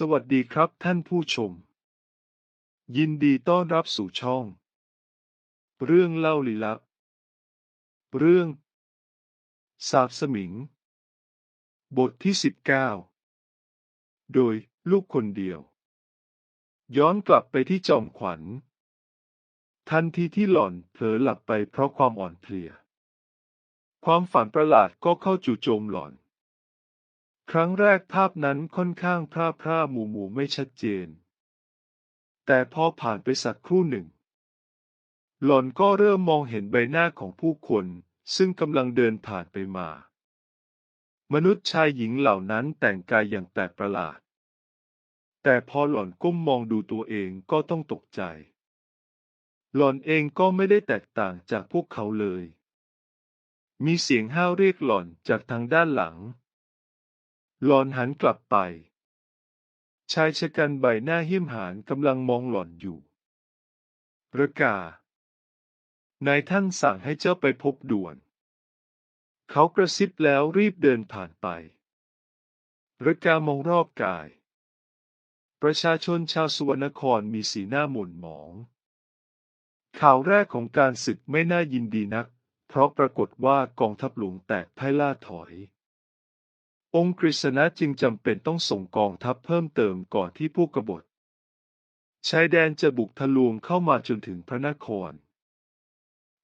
สวัสดีครับท่านผู้ชม ยินดีต้อนรับสู่ช่อง เรื่องเล่าลี้ลับ เรื่องสาบสมิง บทที่สิบเก้าโดยลูกคนเดียว ย้อนกลับไปที่จอมขวัญ ทันทีที่หล่อนเผลอหลับไปเพราะความอ่อนเพลีย ความฝันประหลาดก็เข้าจู่โจมหล่อน ครั้งแรกภาพนั้นค่อนข้างพร่าพร่าหมู่หมู่ไม่ชัดเจน แต่พอผ่านไปสักครู่หนึ่ง หล่อนก็เริ่มมองเห็นใบหน้าของผู้คน ซึ่งกำลังเดินผ่านไปมา มนุษย์ชายหญิงเหล่านั้นแต่งกายอย่างแปลกประหลาด แต่พอหล่อนก้มมองดูตัวเองก็ต้องตกใจ หล่อนเองก็ไม่ได้แตกต่างจากพวกเขาเลย มีเสียงห้าวเรียกหล่อนจากทางด้านหลัง หลอนหันกลับไป ชายชะกันใบหน้าหิ้มหานกำลังมองหล่อนอยู่ระกานายท่านสั่งให้เจ้าไปพบด่วน เขากระซิบแล้วรีบเดินผ่านไประกามองรอบกาย ประชาชนชาวสุวรรณครมีสีหน้าหม่นหมอง ข่าวแรกของการศึกไม่น่ายินดีนัก เพราะปรากฏว่ากองทัพหลวงแตกพ่ายล่าถอย องค์กฤษณะจึงจำเป็นต้องส่งกองทัพเพิ่มเติมก่อนที่พวกกบฏชายแดนจะบุกทะลวงเข้ามาจนถึงพระนคร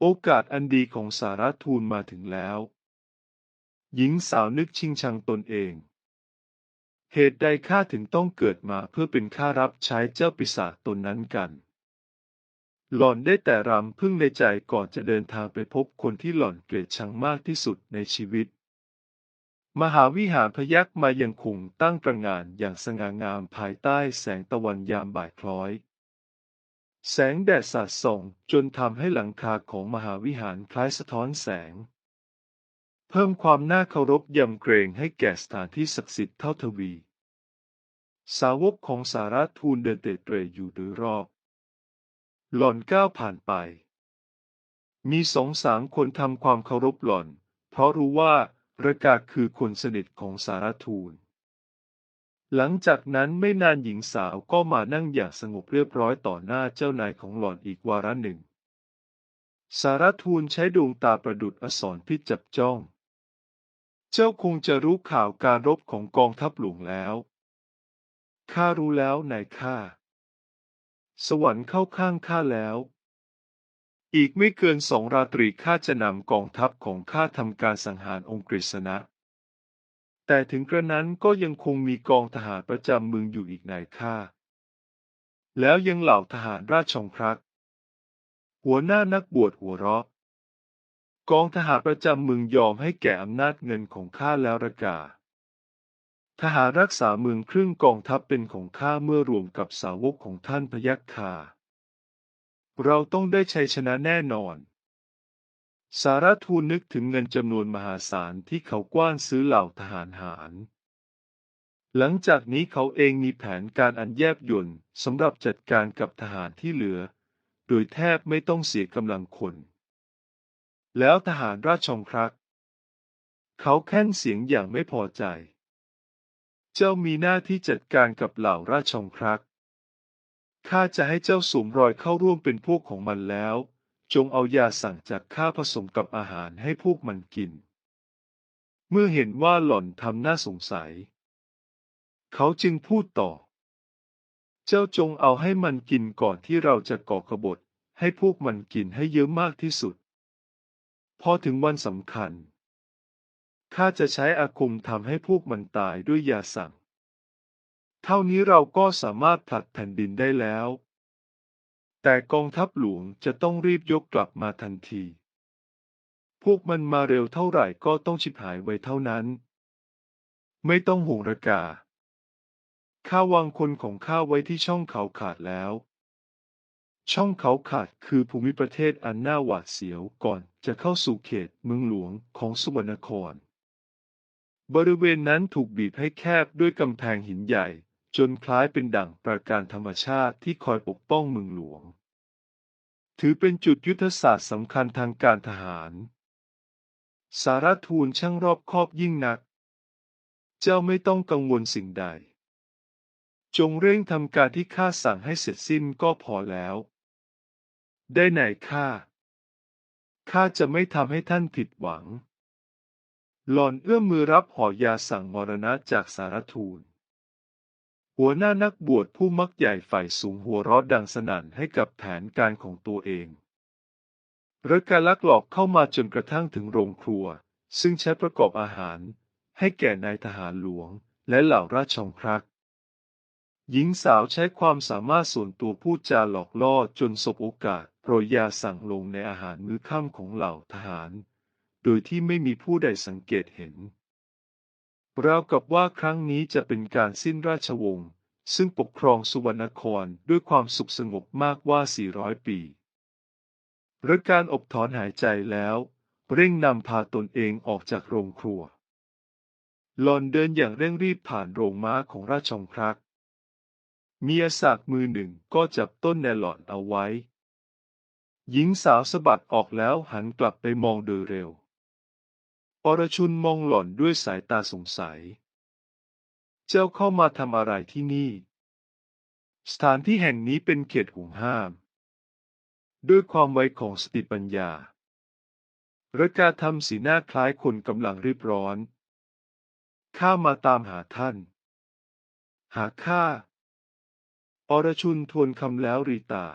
โอกาสอันดีของสารทูลมาถึงแล้ว หญิงสาวนึกชิงชังตนเอง เหตุใดข้าถึงต้องเกิดมาเพื่อเป็นข้ารับใช้เจ้าปีศาจตนนั้นกัน หล่อนได้แต่รำพึ่งในใจก่อนจะเดินทางไปพบคนที่หล่อนเกลียดชังมากที่สุดในชีวิต มหาวิหารพยักมายังคงตั้งตระหง่านอย่างสง่างามภายใต้แสงตะวันยามบ่ายคล้อย แสงแดดสาดส่องจนทำให้หลังคาของมหาวิหารคล้ายสะท้อนแสง เพิ่มความน่าเคารพยำเกรงให้แก่สถานที่ศักดิ์สิทธิ์เท่าทวี สาวกของสารทูลเดินเตะเตรอยู่โดยรอบ หล่อนก้าวผ่านไป มีสองสามคนทำความเคารพหล่อน เพราะรู้ว่า ประกาศคือคนสนิทของสารทูล หลังจากนั้นไม่นานหญิงสาวก็มานั่งอย่างสงบเรียบร้อยต่อหน้าเจ้านายของหล่อนอีกวาระหนึ่ง สารทูลใช้ดวงตาประดุดอสรพิจับจ้อง เจ้าคงจะรู้ข่าวการรบของกองทัพหลวงแล้วข้ารู้แล้วนายข้า สวรรค์เข้าข้างข้าแล้ว อีกไม่เกินสองราตรีข้าจะนำกองทัพของข้าทำการสังหารองค์กฤษณะ แต่ถึงกระนั้นก็ยังคงมีกองทหารประจำเมืองอยู่อีกนายข้า แล้วยังเหล่าทหารราชชงพรักหัวหน้านักบวชหัวเราะกองทหารประจำเมืองยอมให้แก่อำนาจเงินของข้าแล้วระกา ทหารรักษาเมืองครึ่งกองทัพเป็นของข้าเมื่อรวมกับสาวกของท่านพยัคฆา เราต้องได้ชัยชนะแน่นอน สารทูลนึกถึงเงินจำนวนมหาศาลที่เขากว้านซื้อเหล่าทหารหารหลังจากนี้เขาเองมีแผนการอันแยบยลสำหรับจัดการกับทหารที่เหลือ โดยแทบไม่ต้องเสียกำลังคน แล้วทหารราชชงครัก เขาแค้นเสียงอย่างไม่พอใจ เจ้ามีหน้าที่จัดการกับเหล่าราชชงครัก ข้าจะให้เจ้าสวมรอยเข้าร่วมเป็นพวกของมันแล้ว จงเอายาสั่งจากข้าผสมกับอาหารให้พวกมันกิน เมื่อเห็นว่าหล่อนทำหน้าสงสัย เขาจึงพูดต่อ เจ้าจงเอาให้มันกินก่อนที่เราจะก่อกบฏ ให้พวกมันกินให้เยอะมากที่สุด พอถึงวันสำคัญ ข้าจะใช้อาคมทำให้พวกมันตายด้วยยาสั่ง เท่านี้เราก็สามารถผลัดแผ่นดินได้แล้ว แต่กองทัพหลวงจะต้องรีบยกกลับมาทันที พวกมันมาเร็วเท่าไหร่ก็ต้องชิบหายไว้เท่านั้น ไม่ต้องห่วงระกา ข้าวางคนของข้าไว้ที่ช่องเขาขาดแล้ว ช่องเขาขาดคือภูมิประเทศอันน่าหวาดเสียวก่อนจะเข้าสู่เขตเมืองหลวงของสุวรรณครบริเวณนั้นถูกบีบให้แคบด้วยกำแพงหินใหญ่ จนคล้ายเป็นดั่งปราการธรรมชาติที่คอยปกป้องเมืองหลวง ถือเป็นจุดยุทธศาสตร์สำคัญทางการทหาร สารทูลช่างรอบคอบยิ่งนัก เจ้าไม่ต้องกังวลสิ่งใด จงเร่งทำการที่ข้าสั่งให้เสร็จสิ้นก็พอแล้ว ได้ไหนข้าข้าจะไม่ทำให้ท่านผิดหวัง หล่อนเอื้อมมือรับห่อยาสั่งมรณะจากสารทูล หัวหน้านักบวชผู้มักใหญ่ฝ่ายสูงหัวเราะดังสนั่นให้กับแผนการของตัวเองและการลักหลอกเข้ามาจนกระทั่งถึงโรงครัว ซึ่งใช้ประกอบอาหาร ให้แก่นายทหารหลวง และเหล่าราชองครักษ์หญิงสาวใช้ความสามารถส่วนตัวพูดจาหลอกล่อจนสบโอกาสโปรยยาสั่งลงในอาหารมื้อค่ำของเหล่าทหาร โดยที่ไม่มีผู้ใดสังเกตเห็น ราวกับว่าครั้งนี้จะเป็นการสิ้นราชวงศ์ซึ่งปกครองสุวรรณครด้วยความสุขสงบมากว่า 400 ปีและการอบถอนหายใจแล้ว เร่งนำพาตนเองออกจากโรงครัวหลอนเดินอย่างเร่งรีบผ่านโรงม้าของราชองครักษ์เมียสากมือหนึ่งก็จับต้นแนหลอนเอาไว้ หญิงสาวสะบัดออกแล้วหันกลับไปมองโดยเร็ว อรชุนมองหล่อนด้วยสายตาสงสัย เจ้าเข้ามาทำอะไรที่นี่ สถานที่แห่งนี้เป็นเขตห่วงห้าม ด้วยความไวของสติปัญญาระกาทำสีหน้าคล้ายคนกำลังรีบร้อน ข้ามาตามหาท่าน หาข้า อรชุนทวนคำแล้วรีตา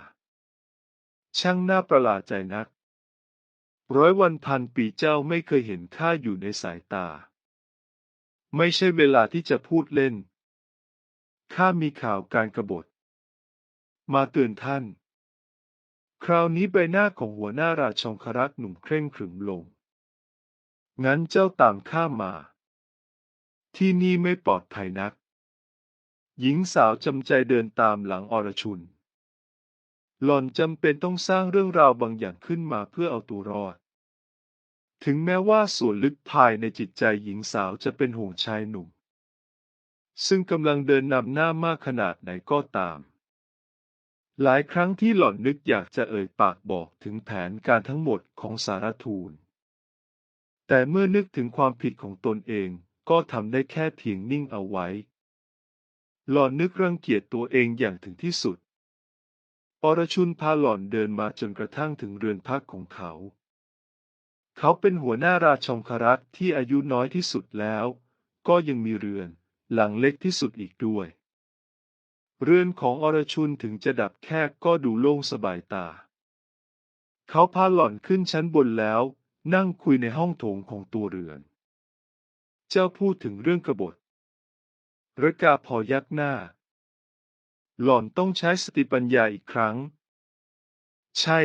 ช่างน่าประหลาดใจนัก ร้อยวันพันปีเจ้าไม่เคยเห็นข้าอยู่ในสายตา ไม่ใช่เวลาที่จะพูดเล่น ข้ามีข่าวการกรบฏ มาเตือนท่าน คราวนี้ใบหน้าของหัวหน้าราชองครักษ์หนุ่มเคร่งขรึมลง งั้นเจ้าตามข้ามา ที่นี่ไม่ปลอดภัยนัก หญิงสาวจำใจเดินตามหลังอรชุนหล่อนจำเป็นต้องสร้างเรื่องราวบางอย่างขึ้นมาเพื่อเอาตัวรอด ถึงแม้ว่าส่วนลึกภายในจิตใจหญิงสาวจะเป็นห่วงชายหนุ่ม ซึ่งกำลังเดินนำหน้ามากขนาดไหนก็ตาม หลายครั้งที่หล่อนนึกอยากจะเอ่ยปากบอกถึงแผนการทั้งหมดของสารทูล แต่เมื่อนึกถึงความผิดของตนเองก็ทำได้แค่เพียงนิ่งเอาไว้ หล่อนนึกรังเกียจตัวเองอย่างถึงที่สุดอรชุนพาหล่อนเดินมาจนกระทั่งถึงเรือนพักของเขา เขาเป็นหัวหน้าราชองครักษ์ที่อายุน้อยที่สุดแล้ว ก็ยังมีเรือน หลังเล็กที่สุดอีกด้วย เรือนของอรชุนถึงจะดับแคบก็ดูโล่งสบายตา เขาพาหล่อนขึ้นชั้นบนแล้ว นั่งคุยในห้องโถงของตัวเรือน เจ้าพูดถึงเรื่องกบฏระกาพอยักหน้า หล่อนต้องใช้สติปัญญาอีกครั้ง ใช่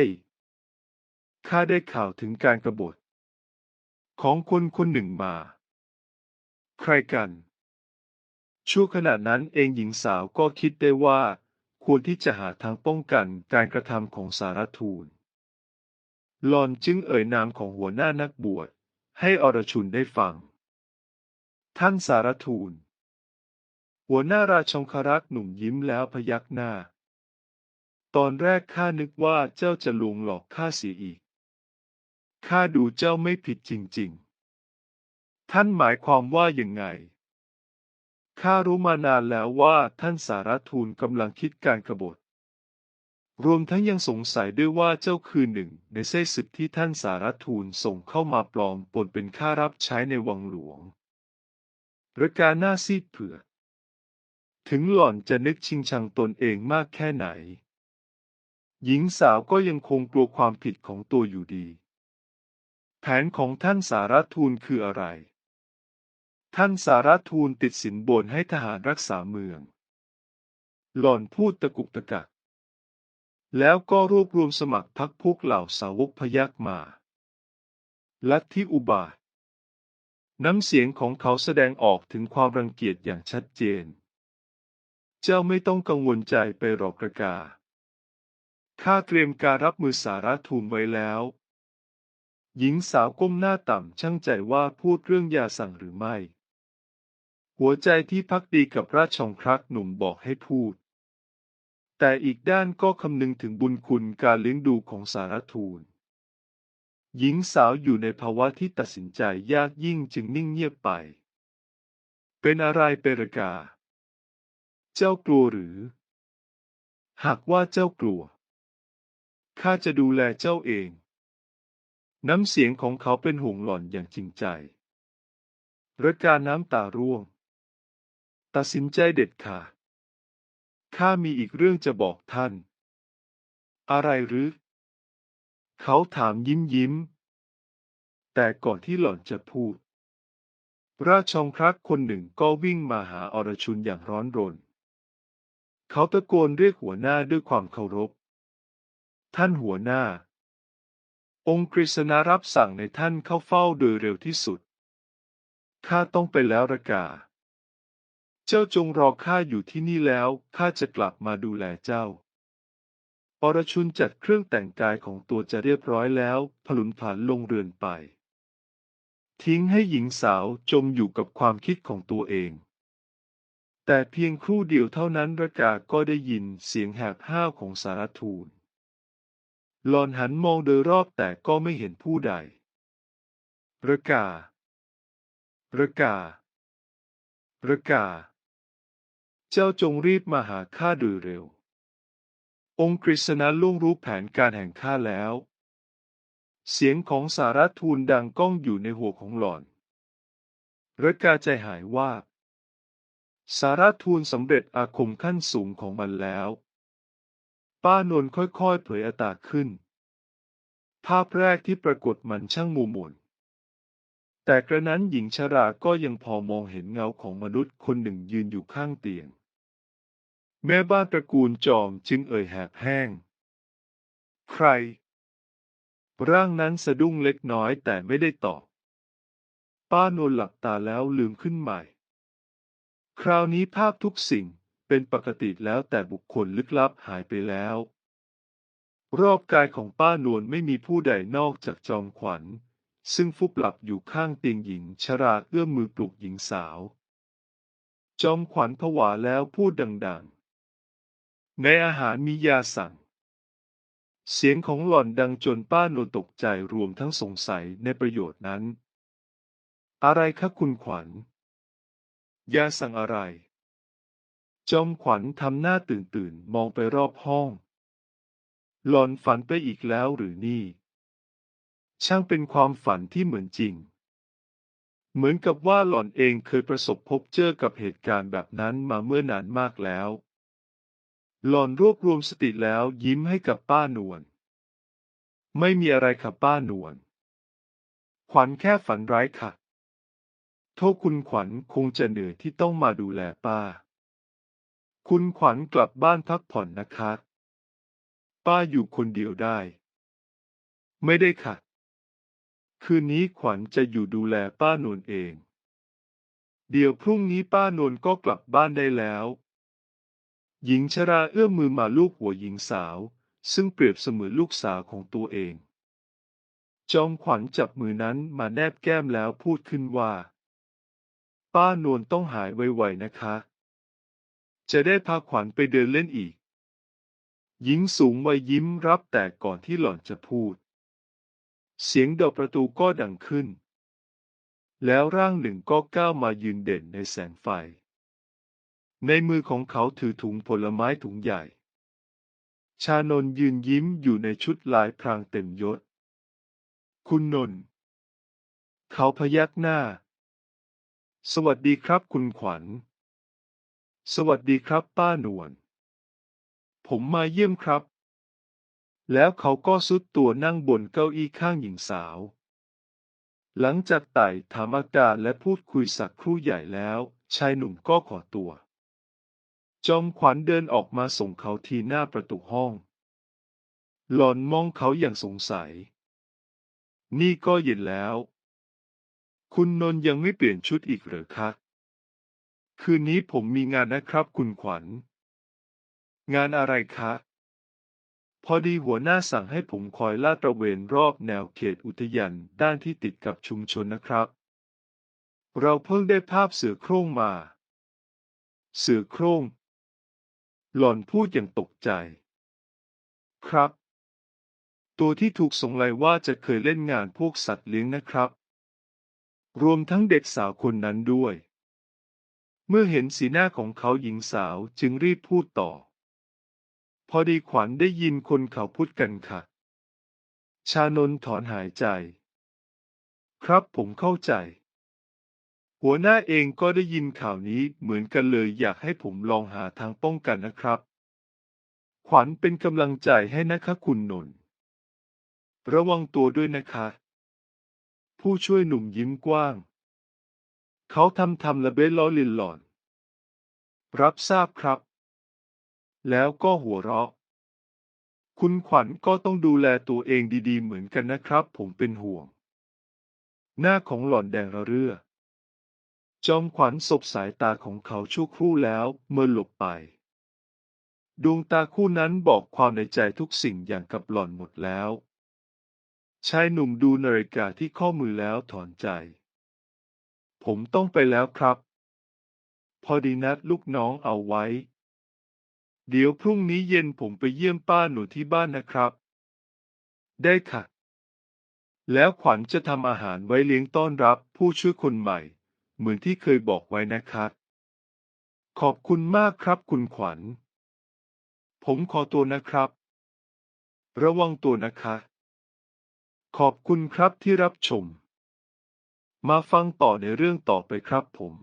ข้าได้ข่าวถึงการกรบฏ ของคนคนหนึ่งมา ใครกัน ชั่วขณะนั้นเองหญิงสาวก็คิดได้ว่า ควรที่จะหาทางป้องกันการกระทำของสารทูลหลอนจึงเอ่ยนามของหัวหน้านักบวช ให้อรชุนได้ฟัง ท่านสารทูล หัวหน้าราชองครักษ์หนุ่มยิ้มแล้วพยักหน้า ตอนแรกข้านึกว่าเจ้าจะลวงหลอกข้าเสียอีก ข้าดูเจ้าไม่ผิดจริง ๆ ท่านหมายความว่าอย่างไง ข้ารู้มานานแล้วว่าท่านสารทูลกำลังคิดการกรบฏ รวมทั้งยังสงสัยด้วยว่าเจ้าคือหนึ่ง ในเส้ศึกที่ท่านสารทูลส่งเข้ามาปลอมปนเป็นข้ารับใช้ในวังหลวงระการหน้าซีดเผือดถึงหล่อนจะนึกชิงชังตนเองมากแค่ไหน หญิงสาวก็ยังคงกลัวความผิดของตัวอยู่ดี แผนของท่านสารทูลคืออะไร ท่านสารทูลติดสินบนให้ทหารรักษาเมือง หล่อนพูดตะกุกตะกัก แล้วก็รวบรวมสมัครพักพวกเหล่าสาวกพยักมา ลัทธิอุบาท น้ำเสียงของเขาแสดงออกถึงความรังเกียจอย่างชัดเจน เจ้าไม่ต้องกังวลใจไปหรอกระกาข้าเตรียมการรับมือสารทูลไว้แล้ว หญิงสาวก้มหน้าต่ำช่างใจว่าพูดเรื่องยาสั่งหรือไม่ หัวใจที่พักดีกับราชองครักหนุ่มบอกให้พูด แต่อีกด้านก็คำนึงถึงบุญคุณการเลี้ยงดูของสารทูล หญิงสาวอยู่ในภาวะที่ตัดสินใจยากยิ่งจึงนิ่งเงียบไป เป็นอะไรเปรกา เจ้ากลัวหรือ หากว่าเจ้ากลัว ข้าจะดูแลเจ้าเอง น้ำเสียงของเขาเป็นห่วงหล่อนอย่างจริงใจระการน้ำตาร่วง ตัดสินใจเด็ดขาดข้ามีอีกเรื่องจะบอกท่าน อะไรหรือ เขาถามยิ้มยิ้ม แต่ก่อนที่หล่อนจะพูด ราชองครักคนหนึ่งก็วิ่งมาหาอรชุนอย่างร้อนรน เขาตะโกนเรียกหัวหน้าด้วยความเคารพ ท่านหัวหน้า องค์กฤษณารับสั่งในท่านเข้าเฝ้าโดยเร็วที่สุด ข้าต้องไปแล้วระกา เจ้าจงรอข้าอยู่ที่นี่แล้ว ข้าจะกลับมาดูแลเจ้าอรชุนจัดเครื่องแต่งกายของตัวจะเรียบร้อยแล้วพลุนผันลงเรือนไป ทิ้งให้หญิงสาวจมอยู่กับความคิดของตัวเอง แต่เพียงครู่เดียวเท่านั้นระกาก็ได้ยินเสียงแหบห้าวของสารทูล หลอนหันมองโดยรอบแต่ก็ไม่เห็นผู้ใดระการะการะกา เจ้าจงรีบมาหาข้าโดยเร็ว องค์กฤษณะล่วงรู้แผนการแห่งข้าแล้ว เสียงของสารทูลดังก้องอยู่ในหัวของหลอนระกาใจหายว่า สารทูลสำเร็จอาคมขั้นสูงของมันแล้ว ป้านนท์ค่อยๆเผยอตาขึ้น ภาพแรกที่ปรากฏมันช่างมูหม่นแต่กระนั้นหญิงชราก็ยังพอมองเห็นเงาของมนุษย์คนหนึ่งยืนอยู่ข้างเตียง แม่บ้านตระกูลจอมจึงเอ่ยแหบแห้ง ใคร ร่างนั้นสะดุ้งเล็กน้อยแต่ไม่ได้ตอบ ป้านนหลับตาแล้วลืมขึ้นใหม่ คราวนี้ภาพทุกสิ่ง เป็นปกติแล้วแต่บุคคลลึกลับหายไปแล้ว รอบกายของป้านวลไม่มีผู้ใดนอกจากจอมขวัญ ซึ่งฟุบหลับอยู่ข้างเตียงหญิงชราเอื้อมมือปลุกหญิงสาว จอมขวัญผวาแล้วพูดดังๆ ในอาหารมียาสั่งเสียงของหล่อนดังจนป้านวลตกใจรวมทั้งสงสัยในประโยชน์นั้น อะไรคะคุณขวัญ ยาสั่งอะไร จอมขวัญทำหน้าตื่นตื่นมองไปรอบห้อง หลอนฝันไปอีกแล้วหรือนี่ ช่างเป็นความฝันที่เหมือนจริง เหมือนกับว่าหล่อนเองเคยประสบพบเจอกับเหตุการณ์แบบนั้นมาเมื่อนานมากแล้ว หล่อนรวบรวมสติแล้วยิ้มให้กับป้านวล ไม่มีอะไรค่ะป้านวล ขวัญแค่ฝันร้ายค่ะ โทษคุณขวัญคงจะเหนื่อยที่ต้องมาดูแลป้า คุณขวัญกลับบ้านพักผ่อนนะคะ ป้าอยู่คนเดียวได้ ไม่ได้ค่ะ คืนนี้ขวัญจะอยู่ดูแลป้านวลเอง เดี๋ยวพรุ่งนี้ป้านวลก็กลับบ้านได้แล้ว หญิงชราเอื้อมมือมาลูบหัวหญิงสาว ซึ่งเปรียบเสมือนลูกสาวของตัวเอง จอมขวัญจับมือนั้นมาแนบแก้มแล้วพูดขึ้นว่า ป้านวลต้องหายไวๆนะคะ จะได้พาขวัญไปเดินเล่นอีก หญิงสูงวัยยิ้มรับแต่ก่อนที่หล่อนจะพูด เสียงเดอกประตูก็ดังขึ้น แล้วร่างหนึ่งก็ก้าวมายืนเด่นในแสงไฟ ในมือของเขาถือถุงผลไม้ถุงใหญ่ ชานนยืนยิ้มอยู่ในชุดลายพรางเต็มยศ คุณนนท์เขาพยักหน้า สวัสดีครับคุณขวัญ สวัสดีครับป้านวล ผมมาเยี่ยมครับ แล้วเขาก็สุดตัวนั่งบนเก้าอี้ข้างหญิงสาว หลังจากไต่ถามอาการและพูดคุยสักครู่ใหญ่แล้ว ชายหนุ่มก็ขอตัว จอมขวัญเดินออกมาส่งเขาที่หน้าประตูห้อง หลอนมองเขาอย่างสงสัย นี่ก็เย็นแล้ว คุณนนท์ยังไม่เปลี่ยนชุดอีกเหรอคะ คืนนี้ผมมีงานนะครับคุณขวัญ งานอะไรคะ พอดีหัวหน้าสั่งให้ผมคอยลาดตระเวนรอบแนวเขตอุทยานด้านที่ติดกับชุมชนนะครับ เราเพิ่งได้ภาพเสือโคร่งมา เสือโคร่ง หล่อนพูดอย่างตกใจ ครับ ตัวที่ถูกสงสัยว่าจะเคยเล่นงานพวกสัตว์เลี้ยงนะครับ รวมทั้งเด็กสาวคนนั้นด้วย เมื่อเห็นสีหน้าของเขาหญิงสาวจึงรีบพูดต่อ พอดีขวัญได้ยินคนเขาพูดกันค่ะ ชานนท์ถอนหายใจ ครับผมเข้าใจ หัวหน้าเองก็ได้ยินข่าวนี้เหมือนกันเลยอยากให้ผมลองหาทางป้องกันนะครับ ขวัญเป็นกำลังใจให้นะคะคุณนนท์ระวังตัวด้วยนะคะ ผู้ช่วยหนุ่มยิ้มกว้าง เขาทำทำละเบสล้อลินหลอน รับทราบครับ แล้วก็หัวเราะ คุณขวัญก็ต้องดูแลตัวเองดีๆ เหมือนกันนะครับ ผมเป็นห่วง หน้าของหล่อนแดงระเรื่อ จอมขวัญสบสายตาของเขาชั่วครู่แล้วเมื่อหลบไป ดวงตาคู่นั้นบอกความในใจทุกสิ่งอย่างกับหล่อนหมดแล้วชายหนุ่มดูนาฬิกาที่ข้อมือแล้วถอนใจ ผมต้องไปแล้วครับ พอดีนัดลูกน้องเอาไว้ เดี๋ยวพรุ่งนี้เย็นผมไปเยี่ยมป้าหนูที่บ้านนะครับ ได้ค่ะ แล้วขวัญจะทำอาหารไว้เลี้ยงต้อนรับผู้ช่วยคนใหม่ เหมือนที่เคยบอกไว้นะครับขอบคุณมากครับคุณขวัญ ผมขอตัวนะครับ ระวังตัวนะคะ ขอบคุณครับที่รับชม มาฟังต่อในเรื่องต่อไปครับผม